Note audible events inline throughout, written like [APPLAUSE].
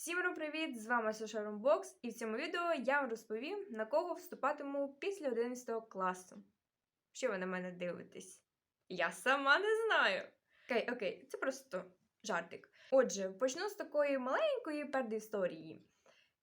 Всім привіт! З вами Саша Ромбокс, і в цьому відео я вам розповім, на кого вступатиму після 11 класу. Що ви на мене дивитесь? Я сама не знаю. Окей, окей, це просто жартик. Отже, почну з такої маленької передісторії.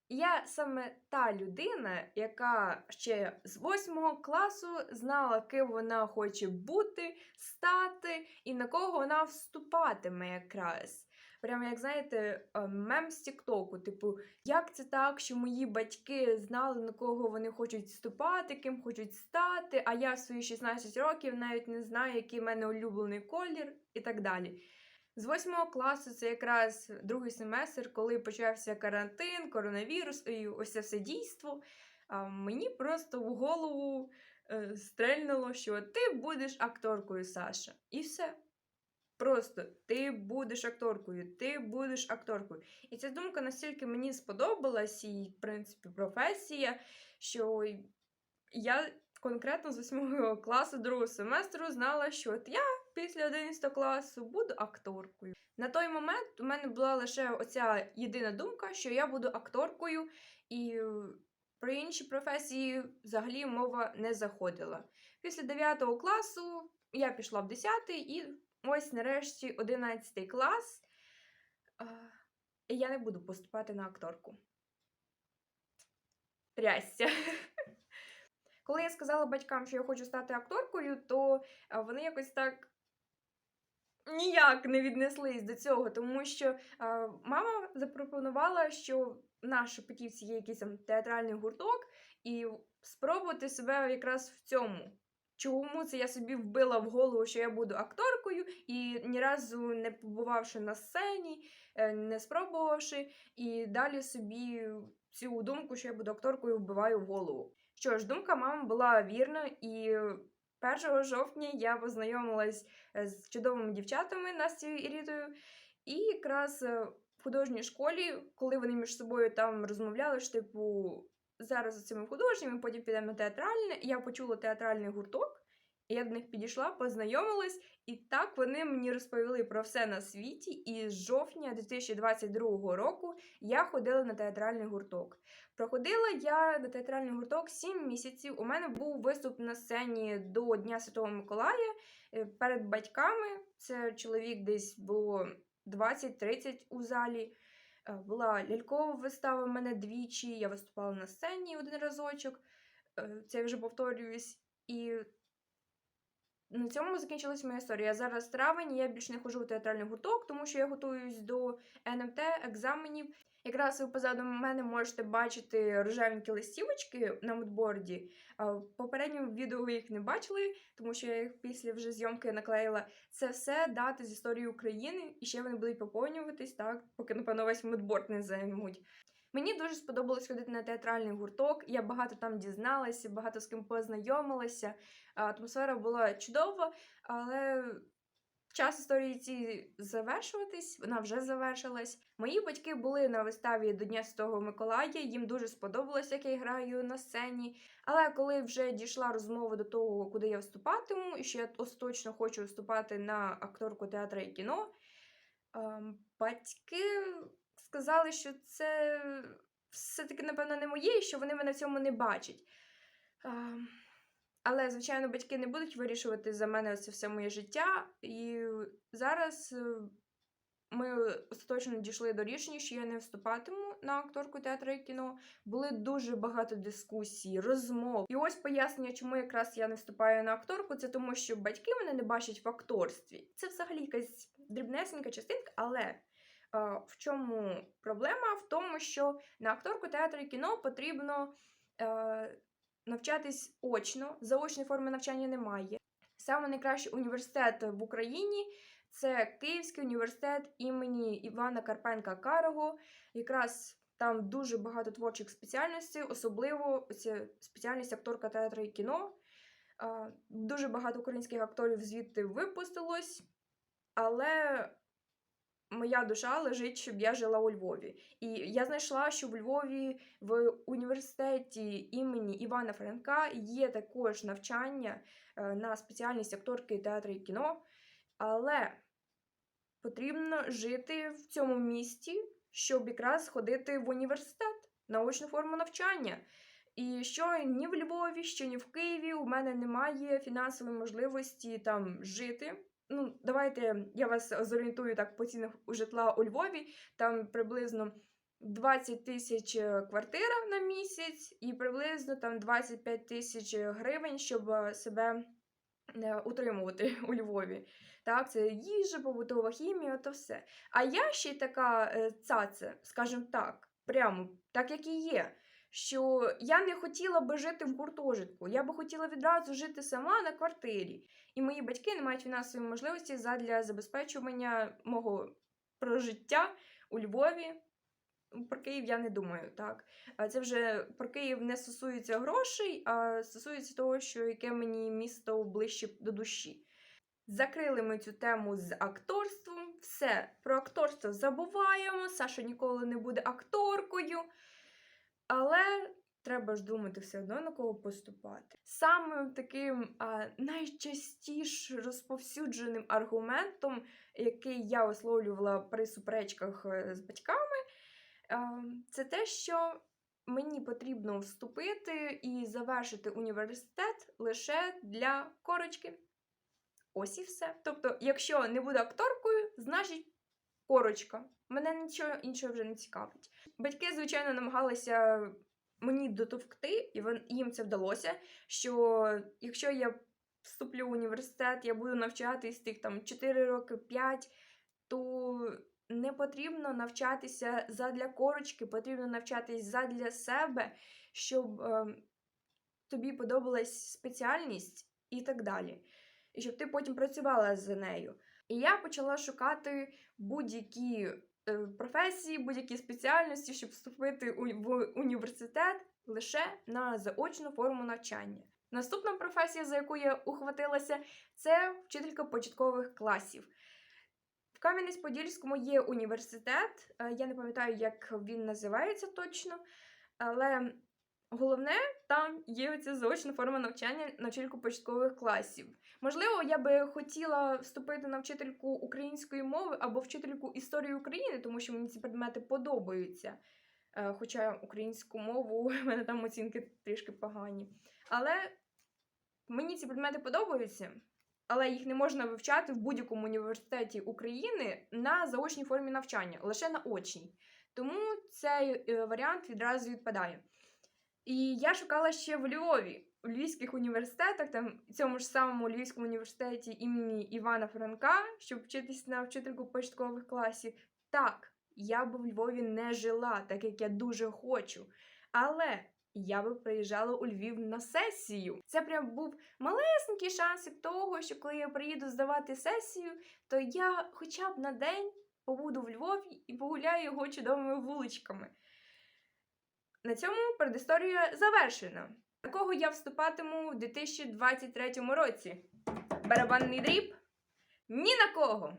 Я саме та людина, яка ще з 8 класу знала, ким вона хоче бути, стати і на кого вона вступатиме якраз. Прямо як знаєте, е, мем з Тіктоку. Типу, як це так, що мої батьки знали, на кого вони хочуть вступати, ким хочуть стати, а я в свої 16 років навіть не знаю, який в мене улюблений колір і так далі. З восьмого класу це якраз другий семестр, коли почався карантин, коронавірус і ось це все дійство. Мені просто в голову е, стрельнуло, що ти будеш акторкою, Саша. І все. Просто ти будеш акторкою, ти будеш акторкою. І ця думка настільки мені сподобалась, і, в принципі, професія, що я конкретно з 8 класу другого семестру знала, що от я після 11 класу буду акторкою. На той момент у мене була лише оця єдина думка, що я буду акторкою, і про інші професії взагалі мова не заходила. Після 9 класу я пішла в 10 і ось нарешті 11 клас. І я не буду поступати на акторку. Трясся. [LAUGHS] Коли я сказала батькам, що я хочу стати акторкою, то вони якось так ніяк не віднеслись до цього, тому що мама запропонувала, що в Шепетівці є якийсь там театральний гурток, і спробувати себе якраз в цьому. Чому це я собі вбила в голову, що я буду акторкою, і ні разу не побувавши на сцені, е, не спробувавши, і далі собі цю думку, що я буду акторкою, вбиваю в голову. Що ж, думка мами була вірна, і 1 жовтня я познайомилась е, з чудовими дівчатами Настею і Рітою, і якраз е, в художній школі, коли вони між собою там розмовляли, що типу зараз за цими художніми, потім підемо на театральне. Я почула театральний гурток, я до них підійшла, познайомилась, і так вони мені розповіли про все на світі. І з жовтня 2022 року я ходила на театральний гурток. Проходила я на театральний гурток 7 місяців. У мене був виступ на сцені до Дня Святого Миколая е, перед батьками. Це чоловік десь було 20-30 у залі. Е, Була лялькова вистава в мене двічі, я виступала на сцені один разочок, Е, це я вже повторююсь. І на цьому закінчилась моя історія. Зараз травень, я більше не ходжу в театральний гурток, тому що я готуюсь до НМТ екзаменів. Якраз ви позаду мене можете бачити рожевенькі листівочки на мудборді. Попередньому відео ви їх не бачили, тому що я їх після вже зйомки наклеїла. Це все дати з історії України, і ще вони будуть поповнюватись, так, поки, напевно, весь мудборд не займуть. Мені дуже сподобалось ходити на театральний гурток. Я багато там дізналася, багато з ким познайомилася. Атмосфера була чудова, але час історії ці завершуватись, вона вже завершилась. Мої батьки були на виставі до Дня Святого Миколая. Їм дуже сподобалось, як я граю на сцені. Але коли вже дійшла розмова до того, куди я вступатиму, і що я остаточно хочу вступати на акторку театру і кіно, ем, батьки сказали, що це все-таки, напевно, не моє, і що вони мене в цьому не бачать. Ем, Але, звичайно, батьки не будуть вирішувати за мене це все моє життя. І зараз е, ми остаточно дійшли до рішення, що я не вступатиму на акторку театру і кіно. Були дуже багато дискусій, розмов. І ось пояснення, чому якраз я не вступаю на акторку, це тому, що батьки мене не бачать в акторстві. Це взагалі якась дрібнесенька частинка, але в чому проблема? В тому, що на акторку театру і кіно потрібно е, навчатись очно, заочної форми навчання немає. Саме найкращий університет в Україні це Київський університет імені Івана Карпенка Карого. Якраз там дуже багато творчих спеціальностей, особливо спеціальність акторка театру і кіно. Дуже багато українських акторів звідти випустилось, але моя душа лежить, щоб я жила у Львові. І я знайшла, що в Львові в університеті імені Івана Франка є також навчання е, на спеціальність акторки театру і кіно, але потрібно жити в цьому місті, щоб якраз ходити в університет, научну форму навчання. І що ні в Львові, що ні в Києві у мене немає фінансової можливості там жити. Ну, давайте я вас зорієнтую так по цінах у житла у Львові. Там приблизно 20 тисяч е, квартира на місяць, і приблизно там 25 тисяч гривень, щоб е, себе е, утримувати у Львові. Так, це їжа, побутова хімія, то все. А я ще така цаце, скажімо так, прямо так як і є. Що я не хотіла би жити в гуртожитку, я би хотіла відразу жити сама на квартирі. І мої батьки не мають фінансової можливості задля забезпечування мого прожиття у Львові. Про Київ я не думаю, так. Це вже про Київ не стосується грошей, а стосується того, що яке мені місто ближче до душі. Закрили ми цю тему з акторством. Все, про акторство забуваємо. Саша ніколи не буде акторкою. Але треба ж думати все одно на кого поступати. Самим таким а, найчастіш розповсюдженим аргументом, який я висловлювала при суперечках е, з батьками, а, це те, що мені потрібно вступити і завершити університет лише для корочки. Ось і все. Тобто, якщо не буду акторкою, значить корочка. Мене нічого іншого вже не цікавить. Батьки, звичайно, намагалися мені дотовкти, і їм це вдалося. Що якщо я вступлю в університет, я буду навчатись тих там 4 роки, 5, то не потрібно навчатися задля корочки, потрібно навчатись задля себе, щоб е, тобі подобалась спеціальність і так далі. І щоб ти потім працювала за нею. І я почала шукати будь-які е, професії, будь-які спеціальності, щоб вступити в університет лише на заочну форму навчання. Наступна професія, за яку я ухватилася, це вчителька початкових класів. В Кам'янець-Подільському є університет, е, я не пам'ятаю, як він називається точно, але головне, там є оця заочна форма навчання на вчительку початкових класів. Можливо, я би хотіла вступити на вчительку української мови або вчительку історії України, тому що мені ці предмети подобаються. Е, Хоча українську мову [LAUGHS] в мене там оцінки трішки погані. Але мені ці предмети подобаються, але їх не можна вивчати в будь-якому університеті України на заочній формі навчання, лише на очній. Тому цей е, варіант відразу відпадає. І я шукала ще в Львові, у львівських університетах, там в цьому ж самому Львівському університеті імені Івана Франка, щоб вчитись на вчительку початкових класів. Так, я би в Львові не жила, так як я дуже хочу. Але я би приїжджала у Львів на сесію. Це прям був малесенький шансик того, що коли я приїду здавати сесію, то я хоча б на день побуду в Львові і погуляю його чудовими вуличками. На цьому предісторія завершена. На кого я вступатиму в 2023 році? Барабанний дріб? Ні на кого.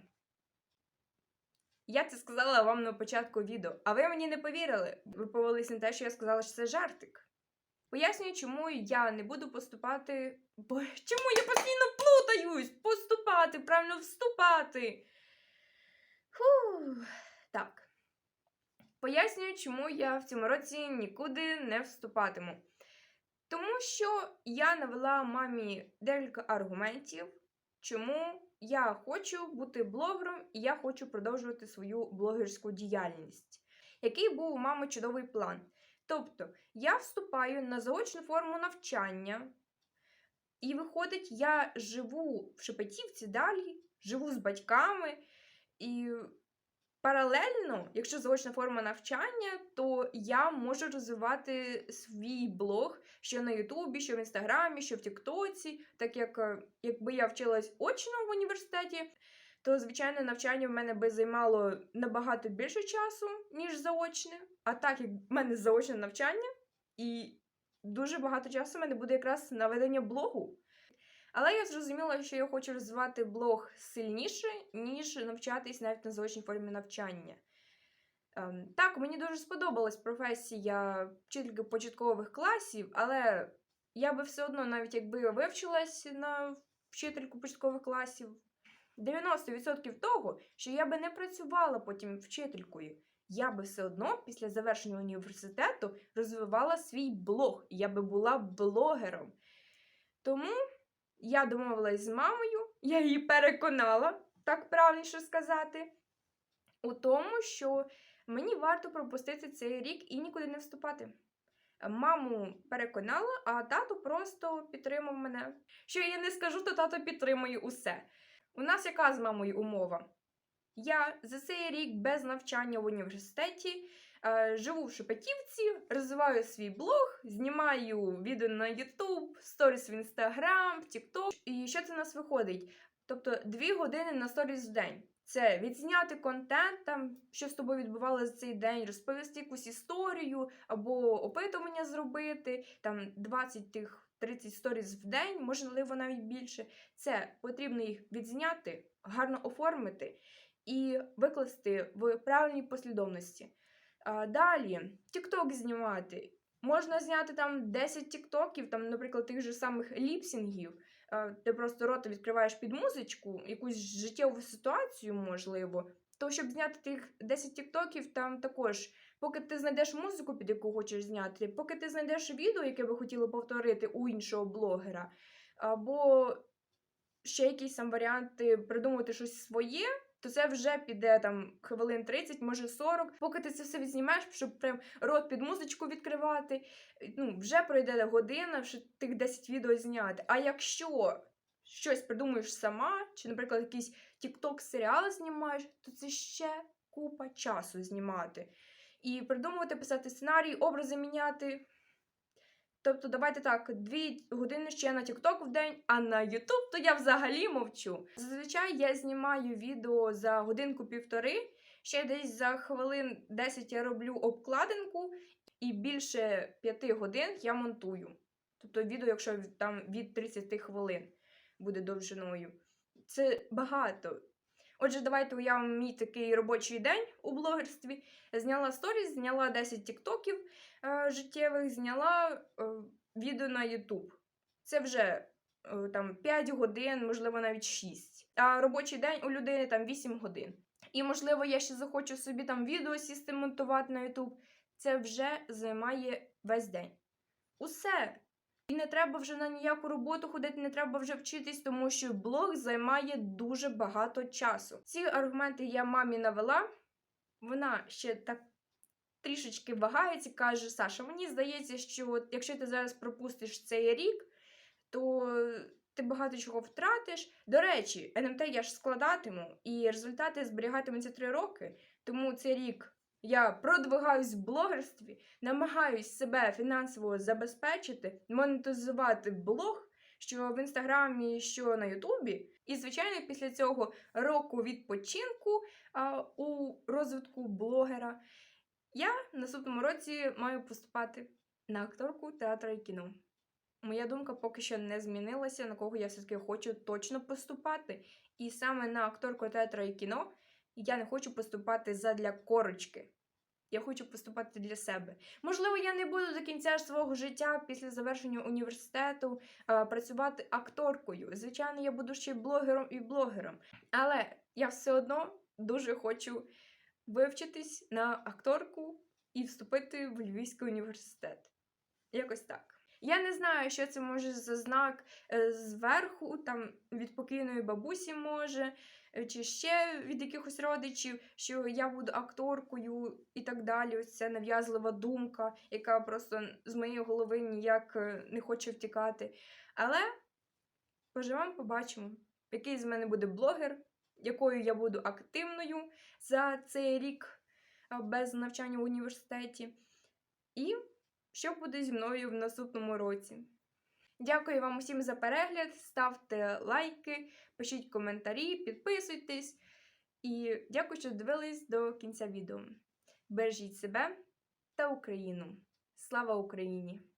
Я це сказала вам на початку відео, а ви мені не повірили. Ви повелись на те, що я сказала, що це жартик. Пояснюю, чому я не буду поступати. Бо чому я постійно плутаюсь? Поступати, правильно вступати. Фу. Так. Пояснюю, чому я в цьому році нікуди не вступатиму. Тому що я навела мамі декілька аргументів, чому я хочу бути блогером і я хочу продовжувати свою блогерську діяльність. Який був у мами чудовий план? Тобто, я вступаю на заочну форму навчання, і виходить, я живу в Шепетівці далі, живу з батьками, і паралельно, якщо заочна форма навчання, то я можу розвивати свій блог що на Ютубі, що в Інстаграмі, що в Тіктоці, так як е, якби я вчилась очно в університеті, то звичайно навчання в мене би займало набагато більше часу, ніж заочне. А так як в мене заочне навчання, і дуже багато часу в мене буде якраз на ведення блогу. Але я зрозуміла, що я хочу розвивати блог сильніше, ніж навчатись навіть на заочній формі навчання. Ем, так, мені дуже сподобалась професія вчительки початкових класів, але я би все одно, навіть якби вивчилась на вчительку початкових класів, 90% того, що я би не працювала потім вчителькою. я би все одно після завершення університету розвивала свій блог. Я би була блогером. Тому я домовилась з мамою, я її переконала, так правильніше сказати, у тому, що мені варто пропустити цей рік і нікуди не вступати. Маму переконала, а тато просто підтримав мене. Що я не скажу, то тато підтримує усе. У нас яка з мамою умова? Я за цей рік без навчання в університеті живу в Шепетівці, розвиваю свій блог, знімаю відео на YouTube, сторіс в Instagram, в TikTok. І що це у нас виходить? Тобто дві години на сторіс в день. Це відзняти контент, там, що з тобою відбувалося за цей день, розповісти якусь історію або опитування зробити, там 20 тих 30 сторіс в день, можливо, навіть більше. Це потрібно їх відзняти, гарно оформити і викласти в правильній послідовності. Далі, TikTok знімати. Можна зняти там 10 тіктоків, там, наприклад, тих же самих ліпсінгів. Ти просто рота відкриваєш під музичку, якусь життєву ситуацію, можливо. То, щоб зняти тих 10 тіктоків, там також, поки ти знайдеш музику, під яку хочеш зняти, поки ти знайдеш відео, яке ви хотіли повторити у іншого блогера, або ще якісь там варіанти придумати щось своє, то це вже піде там хвилин 30, може 40. Поки ти це все відзнімаєш, щоб прям рот під музичку відкривати, ну, вже пройде година, вже тих 10 відео зняти. А якщо щось придумуєш сама, чи, наприклад, якийсь TikTok серіал знімаєш, то це ще купа часу знімати. І придумувати, писати сценарій, образи міняти. Тобто, давайте так, дві години ще на TikTok в день, а на YouTube то я взагалі мовчу. Зазвичай я знімаю відео за годинку-півтори, ще десь за хвилин 10 я роблю обкладинку, і більше 5 годин я монтую. Тобто відео, якщо там від 30 хвилин буде довжиною. Це багато. Отже, давайте уявимо мій такий робочий день у блогерстві. Зняла сторіс, зняла 10 тіктоків е, життєвих, зняла е, відео на YouTube. Це вже е, там 5 годин, можливо, навіть 6. А робочий день у людини там 8 годин. І, можливо, я ще захочу собі там відео сісти монтувати на YouTube. Це вже займає весь день. Усе. І не треба вже на ніяку роботу ходити, не треба вже вчитись, тому що блог займає дуже багато часу. Ці аргументи я мамі навела. Вона ще так трішечки вагається, каже: Саша, мені здається, що от якщо ти зараз пропустиш цей рік, то ти багато чого втратиш. До речі, НМТ я ж складатиму, і результати зберігатимуться три роки. Тому цей рік я продвигаюсь в блогерстві, намагаюсь себе фінансово забезпечити, монетизувати блог, що в інстаграмі, що на Ютубі. І, звичайно, після цього року відпочинку а, у розвитку блогера я наступному році маю поступати на акторку театру і кіно. Моя думка поки що не змінилася, на кого я все-таки хочу точно поступати. І саме на акторку театру і кіно я не хочу поступати задля корочки. Я хочу поступати для себе. Можливо, я не буду до кінця свого життя після завершення університету е, працювати акторкою. Звичайно, я буду ще й блогером і блогером. Але я все одно дуже хочу вивчитись на акторку і вступити в Львівський університет. Якось так. Я не знаю, що це може за знак е, зверху, там від покійної бабусі може, е, чи ще від якихось родичів, що я буду акторкою і так далі. Ось це нав'язлива думка, яка просто з моєї голови ніяк е, не хоче втікати. Але поживемо, побачимо, який з мене буде блогер, якою я буду активною за цей рік без навчання в університеті. І що буде зі мною в наступному році. Дякую вам усім за перегляд. Ставте лайки, пишіть коментарі, підписуйтесь. І дякую, що дивились до кінця відео. Бережіть себе та Україну. Слава Україні!